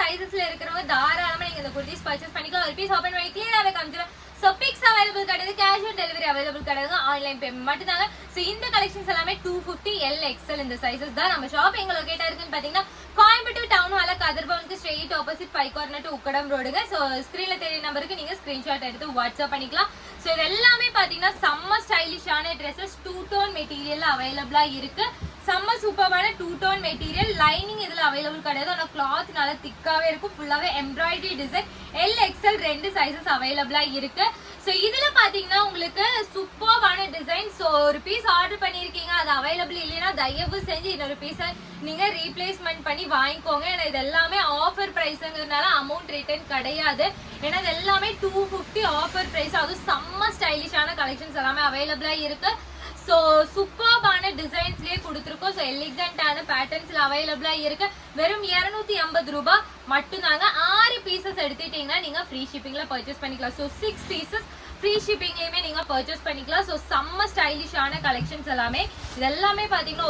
சைஸஸ்ல இருக்கிறவங்க தாராளமா நீங்க இந்த குர்த்திஸ் பர்ச்சேஸ் பண்ணிக்கலாம். ஒரு பீஸ் ஓப்பன் பண்ணி கிளியராகவே காமிச்சிடும் ஸோ பிக்ஸ் அவைலபிள் கிடையாது கேஷ் ஆன் டெலிவரி அவைலபிள் கிடையாது. ஆன்லைன் பேமெண்ட் மட்டும்தாங்க. ஸோ இந்த கலெக்ஷன்ஸ் எல்லாமே டூ ஃபிஃப்டி எல் எக்ஸல் இந்த சைஸஸ் தான். நம்ம ஷாப் எங்க லொக்கேட்டா இருக்குன்னு பாத்தீங்கன்னா Coimbatore town hall கதிர்பவனுக்கு straight opposite by corner to Ukkadam ரோடுங்க ஸோ ஸ்க்ரீன்ல தெரிய நம்பருக்கு நீங்க ஸ்கிரீன்ஷாட் எடுத்து வாட்ஸ்அப் பண்ணிக்கலாம். ஸோ இது எல்லாமே பாத்தீங்கன்னா செம்ம ஸ்டைலிஷான ட்ரெஸ்ஸஸ் டூ டோன் மெட்டீரியல் அவைலபிளா இருக்கு. செம்ம சூப்பரான டூ டோன் மெட்டீரியல் லைனிங் இதில் அவைலபிள் கிடையாது. ஆனால் கிளாத் நல்லா திக்காவே இருக்கும். ஃபுல்லாகவே எம்ப்ராய்டரி டிசைன் எல் எக்ஸ்எல் ரெண்டு சைஸஸ் அவைலபிளாக இருக்கு. ஸோ இதில் பார்த்தீங்கன்னா உங்களுக்கு சூப்பர்வான டிசைன் ஸோ ஒரு பீஸ் ஆர்டர் பண்ணியிருக்கீங்க அது அவைலபிள் இல்லைன்னா தயவு செஞ்சு இன்னொரு பீஸை நீங்கள் ரீப்ளேஸ்மெண்ட் பண்ணி வாங்கிக்கோங்க. ஏன்னா இது எல்லாமே ஆஃபர் ப்ரைஸுங்கிறதுனால அமௌண்ட் ரிட்டர்ன் கிடையாது. ஏன்னா இது எல்லாமே டூ ஃபிஃப்டி ஆஃபர் ப்ரைஸ் அதுவும் செம்ம ஸ்டைலிஷான கலெக்ஷன்ஸ் எல்லாமே அவைலபிளாக இருக்குது ஸோ சூப்பர்பான டிசைன்ஸ்லேயே கொடுத்துருக்கோம். ஸோ எலிகண்டான பேட்டர்ன்ஸில் அவைலபிளாக இருக்கு. வெறும் இரநூத்தி ஐம்பது ரூபாய் மட்டும்தாங்க. ஆறு பீசஸ் எடுத்துட்டீங்கன்னா நீங்கள் ஃப்ரீ ஷிப்பிங்கில் பர்ச்சேஸ் பண்ணிக்கலாம். ஸோ சிக்ஸ் பீசஸ் ஃப்ரீ ஷிப்பிங்லேயுமே நீங்கள் பர்ச்சேஸ் பண்ணிக்கலாம். ஸோ செம்ம ஸ்டைலிஷான கலெக்ஷன்ஸ் எல்லாமே. இது எல்லாமே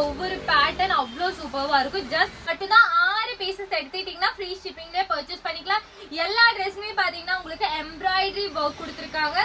ஒவ்வொரு பேட்டர்ன் அவ்வளோ சூப்பராக இருக்கும். ஜஸ்ட் மட்டும்தான் ஆறு பீசஸ் எடுத்துட்டீங்கன்னா ஃப்ரீ ஷிப்பிங்லேயே பர்ச்சேஸ் பண்ணிக்கலாம். எல்லா ட்ரெஸ்ஸுமே பார்த்தீங்கன்னா உங்களுக்கு எம்ப்ராய்டரி ஒர்க் கொடுத்துருக்காங்க.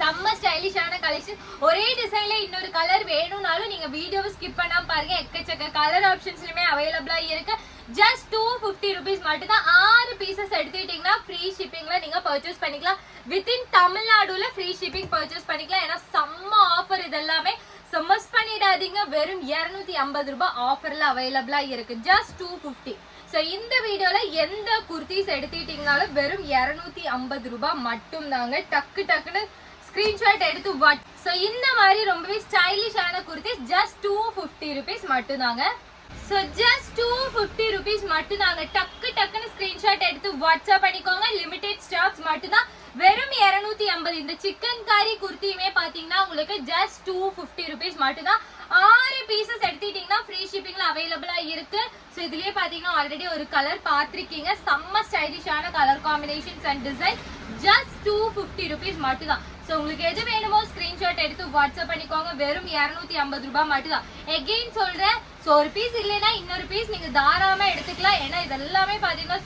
செம்ம ஸ்டைலிஷான கலெக்ஷன் ஒரே டிசைன்ல இன்னொரு கலர் வேணும்னாலும் நீங்க வீடியோவை ஸ்கிப் பண்ணாம பாருங்க. எக்கச்சக்க கலர் ஆப்ஷன்ஸ்லயுமே அவைலபிளா இருக்கு. ஜஸ்ட் டூ ஃபிஃப்டி ருபீஸ் மட்டும் தான் ஆறு பீசஸ் எடுத்துக்கிட்டீங்கன்னா ஃப்ரீ ஷிப்பிங்ல நீங்க பர்ச்சேஸ் பண்ணிக்கலாம். வித்தின் தமிழ்நாடுல ஃப்ரீ ஷிப்பிங் பர்ச்சேஸ் பண்ணிக்கலாம். ஏன்னா செம்ம ஆஃபர் இதெல்லாமே. ஸோ மிஸ் பண்ணிடாதீங்க. வெறும் இரநூத்தி ஐம்பது ரூபாய் ஆஃபர்ல அவைலபிளா இருக்கு. ஜஸ்ட் டூ ஃபிஃப்டி ஸோ இந்த வீடியோவில் எந்த குர்த்திஸ் எடுத்துக்கிட்டீங்கனாலும் வெறும் இரநூத்தி ஐம்பது ரூபாய் மட்டும் தாங்க டக்கு டக்குன்னு ஸ்க்ரீன்ஷாட் எடுத்து வாட் ஸோ இந்த மாதிரி ரொம்பவே ஸ்டைலிஷான kurtis just two fifty rupees மட்டும்தாங்க. So just two fifty rupees மட்டும்தாங்க. டக்கு டக்குன்னு ஸ்கிரீன்ஷாட் எடுத்து வாட்ஸ்அப் பண்ணிக்கோங்க. லிமிடெட் ஸ்டாக்ஸ் மட்டும்தான். வெறும் இரநூத்தி ஐம்பது இந்த சிக்கன் கறி குர்த்தியுமே பார்த்தீங்கன்னா உங்களுக்கு ஜஸ்ட் டூ ஃபிஃப்டி ருபீஸ் மட்டும்தான். ஆறு பீசஸ் எடுத்துக்கிட்டிங்கன்னா ஃப்ரீ ஷிப்பிங்ல அவைலபிளா இருக்கு. ஸோ இதுலயே பார்த்தீங்கன்னா ஆல்ரெடி ஒரு கலர் பார்த்துருக்கீங்க. செம்ம ஸ்டைலிஷான colour combinations and design just two fifty rupees மட்டும்தான். ஸோ உங்களுக்கு எது வேணுமோ ஸ்க்ரீன்ஷாட் எடுத்து வாட்ஸ்அப் பண்ணிக்கோங்க. வெறும் இரநூத்தி ஐம்பது ரூபாய் மட்டும்தான். எகெயின் சொல்கிறேன் ஸோ ஒரு பீஸ் இல்லைன்னா இன்னொரு பீஸ் நீங்கள் தாராளமாக எடுத்துக்கலாம். ஏன்னா இது எல்லாமே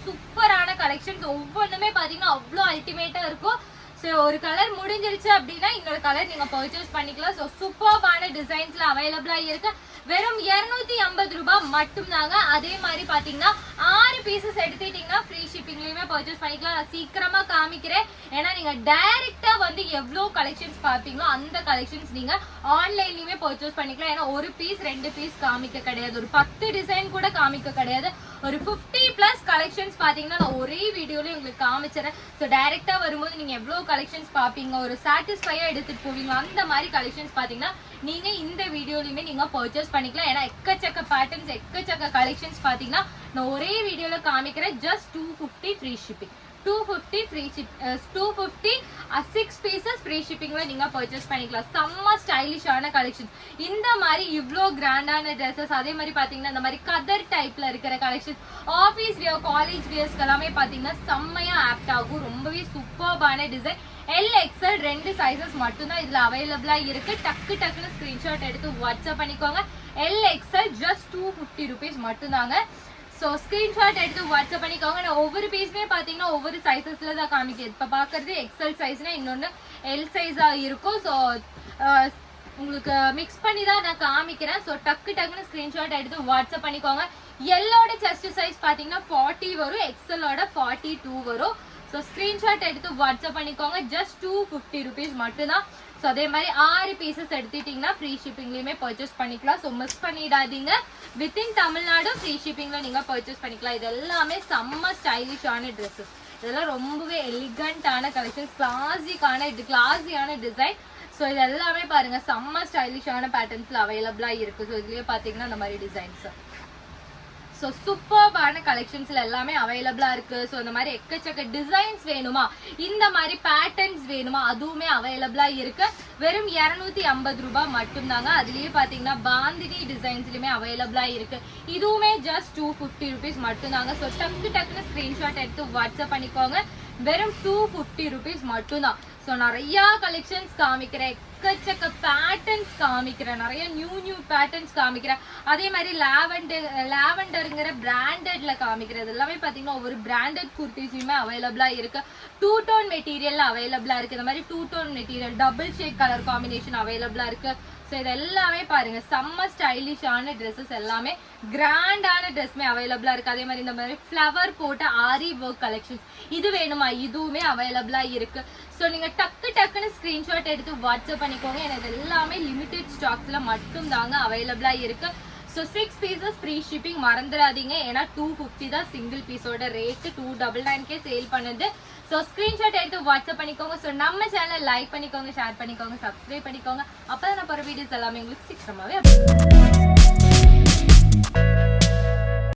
சூப்பரான கலெக்ஷன்ஸ் ஒவ்வொன்றுமே பார்த்தீங்கன்னா அவ்வளோ அல்டிமேட்டாக இருக்கும் ஸோ ஒரு கலர் முடிஞ்சிருச்சு அப்படின்னா இன்னொரு கலர் நீங்கள் பர்ச்சேஸ் பண்ணிக்கலாம். ஸோ சூப்பர்பான டிசைன்ஸில் அவைலபிளாக இருக்கு. வெறும் இரநூத்தி ஐம்பது ரூபாய் மட்டும்தாங்க. அதே மாதிரி பார்த்தீங்கன்னா ஆறு பீசஸ் எடுத்துட்டீங்கன்னா ஃப்ரீ ஷிப்பிங்லேயுமே பர்ச்சேஸ் பண்ணிக்கலாம். நான் சீக்கிரமாக காமிக்கிறேன். ஏன்னா நீங்கள் டைரெக்டாக வந்து எவ்வளோ கலெக்ஷன்ஸ் பார்ப்பீங்களோ அந்த கலெக்ஷன்ஸ் நீங்கள் ஆன்லைன்லேயுமே பர்ச்சேஸ் பண்ணிக்கலாம். ஏன்னா ஒரு பீஸ் ரெண்டு பீஸ் காமிக்க கிடையாது. ஒரு பத்து டிசைன் கூட காமிக்க கிடையாது. ஒரு ஃபிஃப்டி ப்ளஸ் கலெக்ஷன்ஸ் பார்த்தீங்கன்னா நான் ஒரே வீடியோலையும் உங்களுக்கு காமிச்சிடறேன். ஸோ டைரெக்டாக வரும்போது நீங்கள் எவ்வளோ கலெக்ஷன்ஸ் பார்ப்பீங்க ஒரு சாட்டிஸ்ஃபையாக எடுத்துட்டு போவீங்க அந்த மாதிரி கலெக்ஷன்ஸ் பாத்தீங்கன்னா நீங்க இந்த வீடியோலயுமே நீங்க பர்ச்சேஸ் பண்ணிக்கலாம். ஏன்னா எக்கச்சக்க பேட்டர்ன்ஸ் எக்கச்சக்க கலெக்ஷன்ஸ் பாத்தீங்கன்னா நான் ஒரே வீடியோல காமிக்கிறேன் just two fifty free shipping two fifty free ship two fifty six pieces free ஷிப்பிங்கில் நீங்கள் பர்ச்சேஸ் பண்ணிக்கலாம். செம்ம ஸ்டைலிஷான கலெக்ஷன்ஸ் இந்த மாதிரி இவ்வளோ கிராண்டான ட்ரெஸ்ஸஸ் அதே மாதிரி பார்த்தீங்கன்னா இந்த மாதிரி கதர் டைப்பில் இருக்கிற கலெக்ஷன்ஸ் ஆஃபீஸ் வியர் காலேஜ் வியர்ஸ்க்கு எல்லாமே பார்த்தீங்கன்னா செம்மையாக ஆப்ட் ஆகும். ரொம்பவே சூப்பர்பான டிசைன் எல் எக்ஸல் ரெண்டு சைஸஸ் மட்டும்தான் இதில் அவைலபிளாக இருக்குது டக்கு டக்குன்னு ஸ்க்ரீன்ஷாட் எடுத்து வாட்ஸ்அப் பண்ணிக்கோங்க. L XL just two fifty rupees மட்டும்தாங்க. ஸோ ஸ்க்ரீன்ஷாட் எடுத்து வாட்ஸ்அப் பண்ணிக்கோங்க. நான் ஒவ்வொரு பீஸுமே பார்த்தீங்கன்னா ஒவ்வொரு சைஸஸில் தான் காமிக்குது. இப்போ பார்க்குறது எக்ஸல் சைஸ்னால் இன்னொன்று எல் சைஸாக இருக்கும். ஸோ உங்களுக்கு மிக்ஸ் பண்ணி தான் நான் காமிக்கிறேன். ஸோ டக்கு டக்குன்னு ஸ்க்ரீன்ஷாட் எடுத்து வாட்ஸ்அப் பண்ணிக்கோங்க. எல்லோட செஸ்ட் சைஸ் பார்த்தீங்கன்னா ஃபார்ட்டி வரும். எக்ஸலோட ஃபார்ட்டி டூ வரும். ஸோ ஸ்க்ரீன்ஷாட் எடுத்து வாட்ஸ்அப் பண்ணிக்கோங்க. ஜஸ்ட் டூ ஃபிஃப்டி ருபீஸ் மட்டும்தான். ஸோ அதே மாதிரி ஆறு பீசஸ் எடுத்துட்டிங்கன்னா ஃப்ரீ ஷிப்பிங்லேயுமே பர்ச்சேஸ் பண்ணிக்கலாம். ஸோ மிஸ் பண்ணிடாதீங்க. வித்தின் தமிழ்நாடு ஃப்ரீ ஷிப்பிங்கில் நீங்கள் பர்ச்சேஸ் பண்ணிக்கலாம். இது எல்லாமே செம்ம ஸ்டைலிஷான ட்ரெஸ்ஸஸ் இதெல்லாம் ரொம்பவே எலிகண்டான கலெக்ஷன்ஸ் கிளாசிக்கான இது கிளாஸியான டிசைன் ஸோ இது எல்லாமே பாருங்க. செம்ம ஸ்டைலிஷான பேட்டர்ன்ஸில் அவைலபிளாக இருக்குது ஸோ இதுலேயே பார்த்தீங்கன்னா இந்த மாதிரி டிசைன்ஸ் ஸோ சூப்பர்பான கலெக்ஷன்ஸ்ல எல்லாமே அவைலபிளா இருக்கு. ஸோ இந்த மாதிரி எக்கச்சக்க டிசைன்ஸ் வேணுமா? இந்த மாதிரி பேட்டர்ன்ஸ் வேணுமா? அதுவுமே அவைலபிளா இருக்கு. வெறும் இரநூத்தி ஐம்பது ரூபாய் மட்டும்தாங்க. அதுலயே பாத்தீங்கன்னா பாந்தினி டிசைன்ஸ்லயுமே அவைலபிளா இருக்கு. இதுவுமே ஜஸ்ட் டூ ஃபிஃப்டி ருபீஸ் மட்டும்தாங்க. ஸோ டக்கு டக்குன்னு ஸ்கிரீன்ஷாட் எடுத்து வாட்ஸ்அப் பண்ணிக்கோங்க. வெறும் டூ ஃபிஃப்டி ருபீஸ் மட்டும்தான். ஸோ நிறைய கலெக்ஷன்ஸ் காமிக்கிறேன். எக்கச்சக்க பேட்டர்ன்ஸ் காமிக்கிறேன். நிறைய நியூ நியூ பேட்டர்ன்ஸ் காமிக்கிறேன். அதே மாதிரி லாவெண்டர் லாவெண்டருங்கிற பிராண்டட்ல காமிக்கிறது. எல்லாமே பார்த்தீங்கன்னா ஒவ்வொரு பிராண்டட் குர்த்திஸுமே அவைலபிளாக இருக்கு. டூ டோன் மெட்டீரியல் அவைலபிளாக இருக்கு. இந்த மாதிரி two tone material double shade colour combination அவைலபிளாக இருக்கு. ஸோ இது எல்லாமே பாருங்க. செம்ம ஸ்டைலிஷான ட்ரெஸ்ஸஸ் எல்லாமே. கிராண்டான ட்ரெஸ்மே அவைலபிளாக இருக்குது அதே மாதிரி இந்த மாதிரி ஃப்ளவர் போட்ட ஆரி ஒர்க் கலெக்ஷன்ஸ் இது வேணுமா? இதுவுமே அவைலபிளாக இருக்குது ஸோ நீங்கள் டக்கு டக்குன்னு ஸ்க்ரீன்ஷாட் எடுத்து வாட்ஸ்அப் பண்ணிக்கோங்க. எனக்கு எல்லாமே லிமிடெட் ஸ்டாக்ஸில் மட்டும்தாங்க அவைலபிளாக இருக்குது so six pieces free shipping மறந்துடாதீங்க. ஏன்னா டூ ஃபிஃப்டி தான் சிங்கிள் பீஸோட ரேட்டு டூ டபுள் நைன்கே சேல் பண்ணுது. ஸோ ஸ்க்ரீன்ஷாட் எடுத்து வாட்ஸ்அப் பண்ணிக்கோங்க. ஸோ நம்ம சேனலை லைக் பண்ணிக்கோங்க ஷேர் பண்ணிக்கோங்க சப்ஸ்கிரைப் பண்ணிக்கோங்க. அப்போ தான் நான் போகிற வீடியோஸ் எல்லாமே உங்களுக்கு சீக்கிரமாகவே